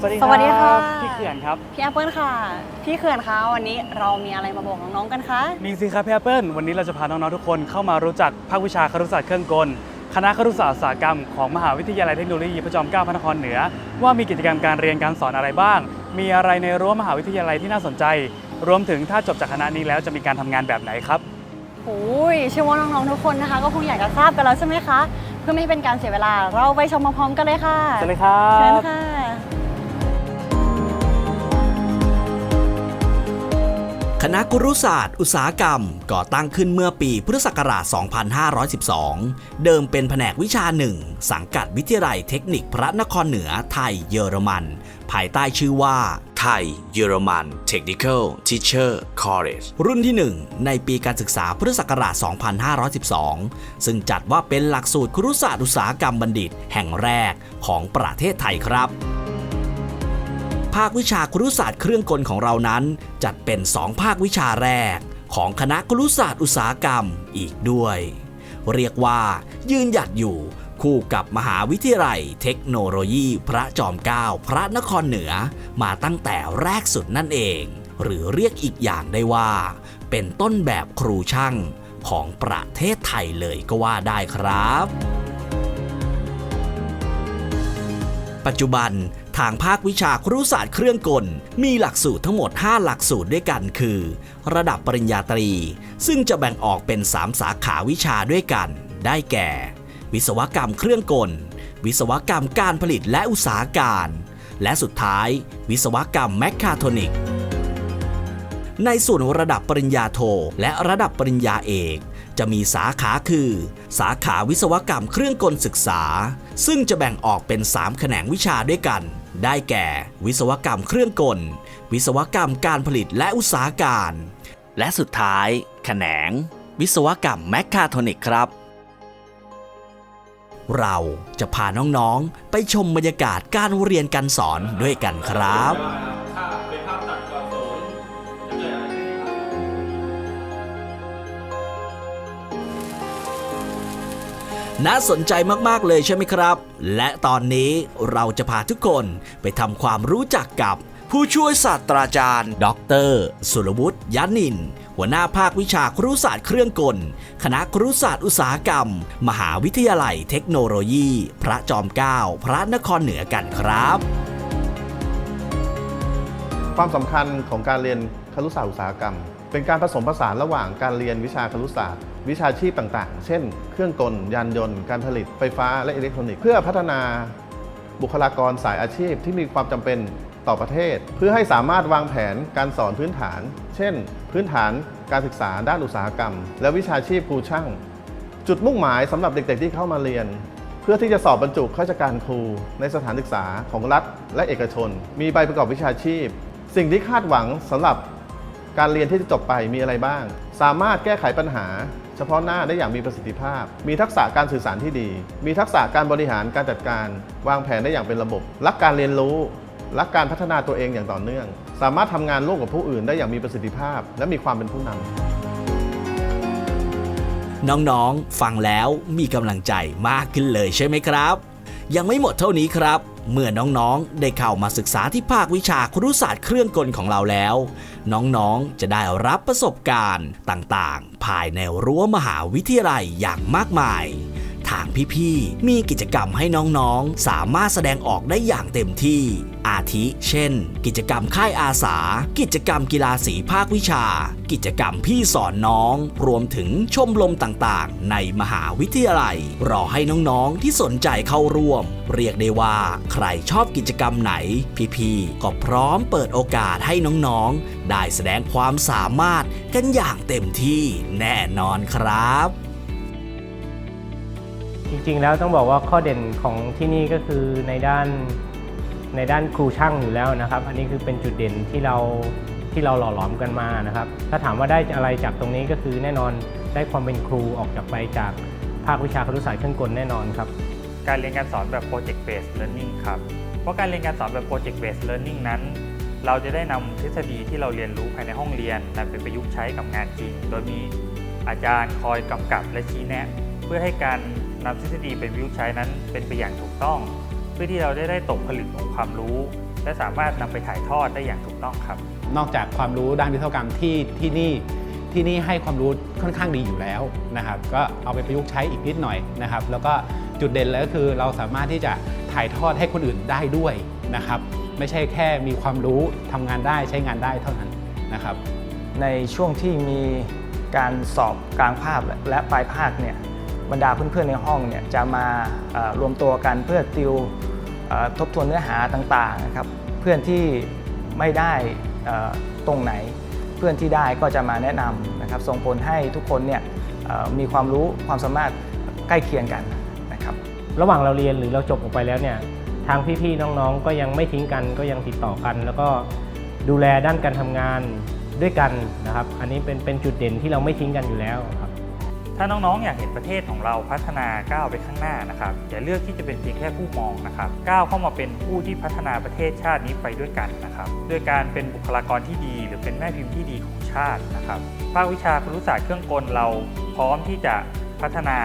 สวัสดีสวัสดีค่ะ พี่เขื่อนครับ พี่แอปเปิลค่ะ พี่เขื่อนคะวันนี้เรามีอะไรมาบอกน้องๆกันคะมีสิครับพี่แอปเปิลวันนี้เราจะพาน้องๆทุกคนเข้ามารู้จักภาควิชาครุศาสตร์เครื่องกล คณะครุศาสตร์อุตสาหกรรมของมหาวิทยาลัยเทคโนโลยีพระจอมเกล้าพระนครเหนือ ว่ามีกิจกรรมการเรียนการสอนอะไรบ้าง มีอะไรในรั้วมหาวิทยาลัยที่น่าสนใจ รวมถึงถ้าจบจากคณะนี้แล้วจะมีการทำงานแบบไหนครับ โอ้ยเชื่อว่าน้องๆทุกคนนะคะ ก็คงอยากจะทราบกันแล้วใช่ไหมคะ เพื่อไม่ให้เป็นการเสียเวลาเราไปชมพร้อมๆกันเลยค่ะเชิญเลยครับ เชิญค่ะ ณะกุรุศาสตร์ อุตสาหกรรม ก่อตั้งขึ้นเมื่อปีพุทธศักราช 2512 เดิมเป็นแผนกวิชาหนึ่ง สังกัดวิทยาลัยเทคนิคพระนครเหนือไทยเยอรมัน ภายใต้ชื่อว่าไทยเยอรมัน Technical Teacher College รุ่นที่ 1 ในปีการศึกษาพุทธศักราช 2512 ซึ่งจัดว่าเป็นหลักสูตรครุศาสตร์อุตสาหกรรมบัณฑิตแห่งแรกของประเทศไทยครับ ภาควิชาครุศาสตร์เครื่องกลของเรานั้น จัดเป็น 2 ภาควิชาแรก ของคณะครุศาสตร์อุตสาหกรรมอีกด้วย เรียกว่า ยืนหยัดอยู่ คู่กับมหาวิทยาลัย เทคโนโลยีพระจอมเกล้าพระนครเหนือ มาตั้งแต่แรกสุดนั่นเอง หรือเรียกอีกอย่างได้ว่า เป็นต้นแบบครูช่างของประเทศไทยเลยก็ว่าได้ครับปัจจุบัน ทางภาควิชาครุศาสตร์เครื่องกล มีหลักสูตรทั้งหมด 5 หลักสูตรด้วยกันคือ ระดับปริญญาตรี ซึ่งจะแบ่งออกเป็น 3 สาขาวิชาด้วยกัน ได้แก่ วิศวกรรมเครื่องกล วิศวกรรมการผลิตและอุตสาหการ และสุดท้าย วิศวกรรมแมคคาโทนิกในส่วนระดับปริญญาโท และระดับปริญญาเอกจะมีสาขาคือ สาขาวิศวกรรมเครื่องกลศึกษา ซึ่งจะแบ่งออกเป็น 3 แขนงวิชาด้วยกัน ได้แก่ วิศวกรรมเครื่องกล วิศวกรรมการผลิตและอุตสาหการ และสุดท้าย แขนง วิศวกรรมแมคคาโทนิกครับ เราจะพาน้องๆ ไปชมบรรยากาศการเรียนการสอนด้วยกันครับ น่าสนใจมากๆเลยใช่ไหมครับ และตอนนี้เราจะพาทุกคนไปทำความรู้จักกับผู้ช่วยศาสตราจารย์ ดร สุรวุฒิยานิน หัวหน้าภาควิชาครุศาสตร์เครื่องกล คณะครุศาสตร์อุตสาหกรรม มหาวิทยาลัยเทคโนโลยี พระจอมเกล้าพระนครเหนือกันครับ ความสำคัญของการเรียนครุศาสตร์อุตสาหกรรม เป็นการผสมผสานระหว่างการเรียนวิชาครุศาสตร์ วิชาชีพต่างๆ เช่น เครื่องกล ยานยนต์ การผลิตไฟฟ้าและอิเล็กทรอนิกส์ เพื่อพัฒนาบุคลากรสายอาชีพที่มีความจำเป็นต่อประเทศ เพื่อให้สามารถวางแผนการสอนพื้นฐาน เช่น พื้นฐานการศึกษาด้านอุตสาหกรรม และวิชาชีพครูช่าง จุดมุ่งหมายสำหรับเด็กๆที่เข้ามาเรียน เพื่อที่จะสอบบรรจุข้าราชการครู ในสถานศึกษาของรัฐและเอกชน มีใบประกอบวิชาชีพ สิ่งที่คาดหวังสำหรับ การเรียนที่จะจบไปมีอะไรบ้าง สามารถแก้ไขปัญหา เฉพาะหน้าได้อย่างมีประสิทธิภาพ มีทักษะการสื่อสารที่ดี มีทักษะการบริหารการจัดการ วางแผนได้อย่างเป็นระบบ รักการเรียนรู้รักการพัฒนาตัวเองอย่างต่อเนื่อง สามารถทำงานร่วมกับผู้อื่นได้อย่างมีประสิทธิภาพ และมีความเป็นผู้นำน้องๆ ฟังแล้วมีกำลังใจมากขึ้นเลยใช่ไหมครับ ยังไม่หมดเท่านี้ครับ เมื่อน้องๆ ได้เข้ามาศึกษาที่ภาควิชาครุศาสตร์เครื่องกลของเราแล้ว น้องๆ จะได้รับประสบการณ์ต่างๆ ภายในรั้วมหาวิทยาลัยอย่างมากมาย ทางพี่ๆ มีกิจกรรมให้น้องๆ สามารถแสดงออกได้อย่างเต็มที่ อาทิ เช่น กิจกรรมค่ายอาสา กิจกรรมกีฬาสีภาควิชา กิจกรรมพี่สอนน้อง รวมถึงชมรมต่างๆ ในมหาวิทยาลัย รอให้น้องๆ ที่สนใจเข้าร่วม เรียกได้ว่า ใครชอบกิจกรรมไหน พี่ๆ ก็พร้อมเปิดโอกาสให้น้องๆ ได้แสดงความสามารถกันอย่างเต็มที่แน่นอนครับ จริงๆแล้วต้องบอกว่าข้อเด่นของที่นี่ก็คือในด้านในด้านครูช่างอยู่แล้วนะครับ อันนี้คือเป็นจุดเด่นที่เราที่เราหล่อหลอมกันมานะครับ ถ้าถามว่าได้อะไรจากตรงนี้ก็คือแน่นอนได้ความเป็นครูออกจากไปจากภาควิชาครุศาสตร์เครื่องกลแน่นอนครับ การเรียนการสอนแบบ project based learning ครับ เพราะการเรียนการสอนแบบ project based learning นั้น เราจะได้นำทฤษฎีที่เราเรียนรู้ภายในห้องเรียนนำไปประยุกต์ใช้กับงานจริง โดยมีอาจารย์คอยกำกับและชี้แนะ เพื่อให้การ นำทฤษฎีไปประยุกต์ใช้นั้นเป็นไปอย่างถูกต้อง เพื่อที่เราได้ได้ตกผลึกของความรู้ และสามารถนำไปถ่ายทอดได้อย่างถูกต้องครับ นอกจากความรู้ด้านวิศวกรรมที่ที่นี่ที่นี่ให้ความรู้ค่อนข้างดีอยู่แล้วนะครับก็เอาไปประยุกต์ใช้อีกนิดหน่อยนะครับ แล้วก็จุดเด่นเลยก็คือเราสามารถที่จะถ่ายทอดให้คนอื่นได้ด้วยนะครับ ไม่ใช่แค่มีความรู้ทำงานได้ใช้งานได้เท่านั้นนะครับ ในช่วงที่มีการสอบกลางภาคและปลายภาคเนี่ย บรรดาเพื่อนๆในห้องเนี่ยจะมารวมตัวกันเพื่อติวทบทวนเนื้อหาต่างๆนะครับเพื่อนที่ไม่ได้ตรงไหน เพื่อนที่ได้ก็จะมาแนะนำนะครับส่งผลให้ทุกคนเนี่ยมีความรู้ความสามารถใกล้เคียงกันนะครับระหว่างเราเรียนหรือเราจบออกไปแล้วเนี่ยทางพี่ๆน้องๆ ก็ยังไม่ทิ้งกันก็ยังติดต่อกัน แล้วก็ดูแลด้านการทำงานด้วยกันนะครับ อันนี้เป็นเป็นจุดเด่นที่เราไม่ทิ้งกันอยู่แล้วครับ ถ้าน้องๆ อยากเห็นประเทศของเราพัฒนาก้าวไปข้างหน้านะครับอย่าเลือกที่จะเป็นเพียงแค่ผู้มองนะครับก้าวเข้ามาเป็นผู้ที่พัฒนาประเทศชาตินี้ไปด้วยกันนะครับด้วยการเป็นบุคลากรที่ดี หรือเป็นแม่พิมพ์ที่ดีของชาตินะครับภาควิชาครุศาสตร์เครื่องกลเราพร้อมที่จะพัฒนา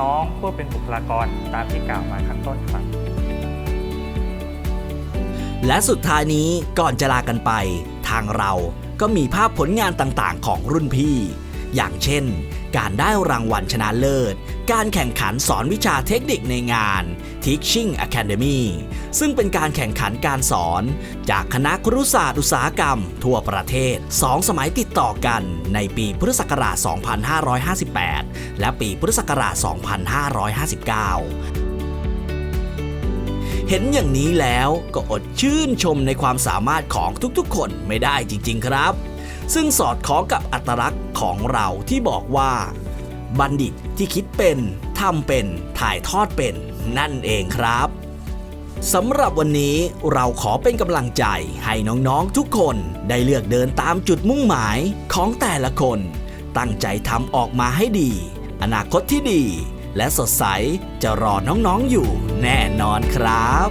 น้องๆเพื่อเป็นบุคลากรตามที่กล่าวมาข้างต้นครับและสุดท้ายนี้ก่อนจะลากันไป ทางเราก็มีภาพผลงานต่างๆ ของรุ่นพี่ อย่างเช่น การได้รางวัลชนะเลิศ การแข่งขันสอนวิชาเทคนิคในงาน Teaching Academy ซึ่งเป็นการแข่งขันการสอน จากคณะครุศาสตร์อุตสาหกรรม ทั่วประเทศ 2 สมัยติดต่อกันในปีพุทธศักราช 2558 และปีพุทธศักราช 2559เห็นอย่างนี้แล้วก็อดชื่นชมในความสามารถของทุกๆ คนไม่ได้จริง ๆ ครับ ซึ่งสอดคล้องกับอัตลักษณ์ของเราที่บอกว่า บัณฑิตที่คิดเป็นทำเป็นถ่ายทอดเป็นนั่นเองครับสำหรับวันนี้เราขอเป็นกำลังใจให้น้องๆทุกคนได้เลือกเดินตามจุดมุ่งหมายของแต่ละคน ตั้งใจทำออกมาให้ดี อนาคตที่ดี และสดใสจะรอน้องๆอยู่แน่นอนครับ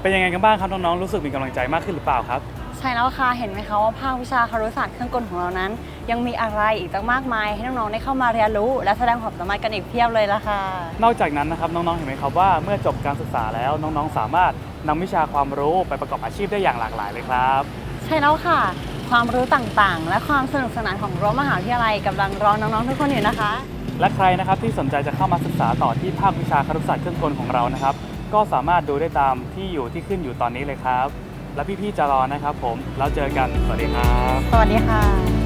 เป็นยังไงกันบ้างครับน้องๆรู้สึกมีกำลังใจมากขึ้นหรือเปล่าครับ ใช่แล้วค่ะเห็นไหมคะว่าภาควิชาคารุศาสตร์เครื่องกลของเรานั้น ยังมีอะไรอีกตั้งมากมายให้น้องๆได้เข้ามาเรียนรู้ และแสดงความสามารถกันอีกเพียบเลยละค่ะ นอกจากนั้นนะครับน้องๆเห็นไหมครับว่าเมื่อจบการศึกษาแล้วน้องๆ สามารถนำวิชาความรู้ไปประกอบอาชีพได้อย่างหลากหลายเลยครับ ใช่แล้วค่ะ ความรู้ต่างๆ และความสนุกสนานของรั้วมหาวิทยาลัยกำลังรอน้องๆทุกคนอยู่นะคะ และใครนะครับที่สนใจจะเข้ามาศึกษาต่อที่ภาควิชาครุศาสตร์เครื่องกลของเรานะครับก็สามารถดูได้ตามที่อยู่ที่ขึ้นอยู่ตอนนี้เลยครับ และพี่ๆจะรอนะครับผม แล้วเจอกัน สวัสดีครับ สวัสดีค่ะ